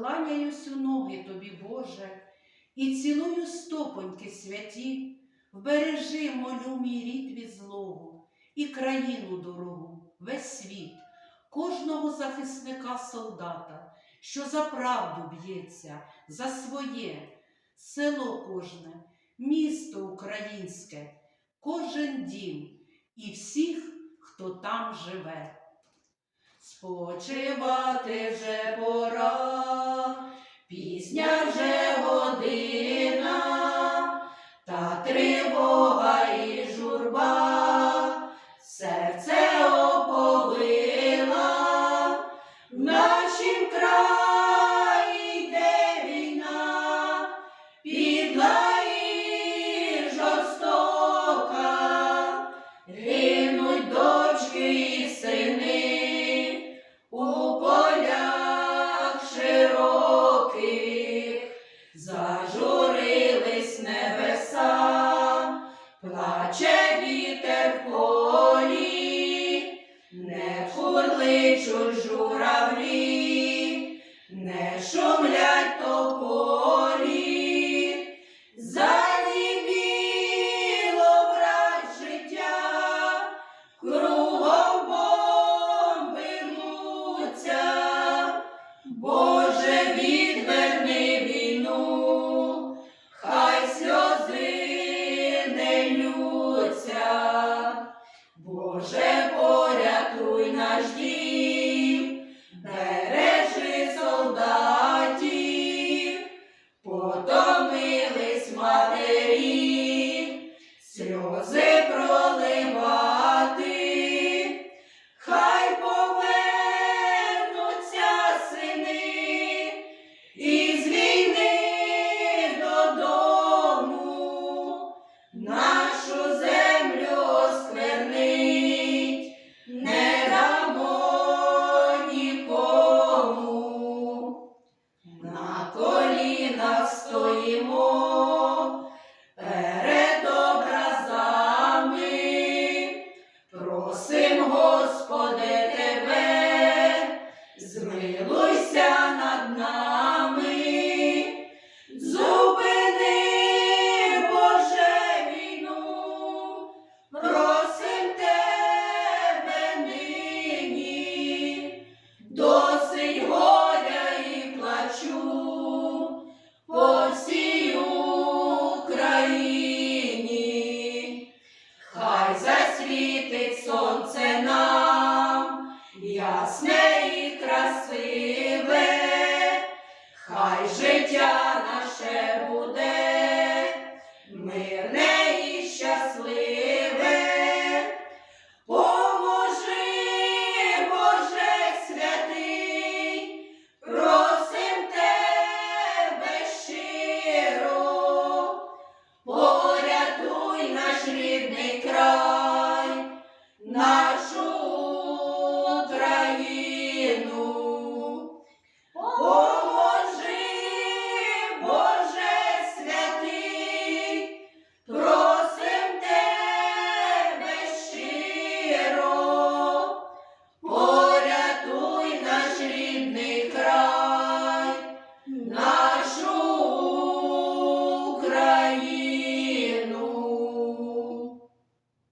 кланяюсь у ноги тобі, Боже, і цілую стопоньки святі, вбережи, молю мій рід від злого і країну дорогу, весь світ, кожного захисника солдата, що за правду б'ється, за своє, село кожне, місто українське, кожен дім і всіх, хто там живе. Спочивати вже пора, журавлі, не шумлять тополі, заніміло враз життя, кругом бомби рвуться, Боже, відверни війну, хай сльози не лються, Боже, ясне і красиве, хай життя.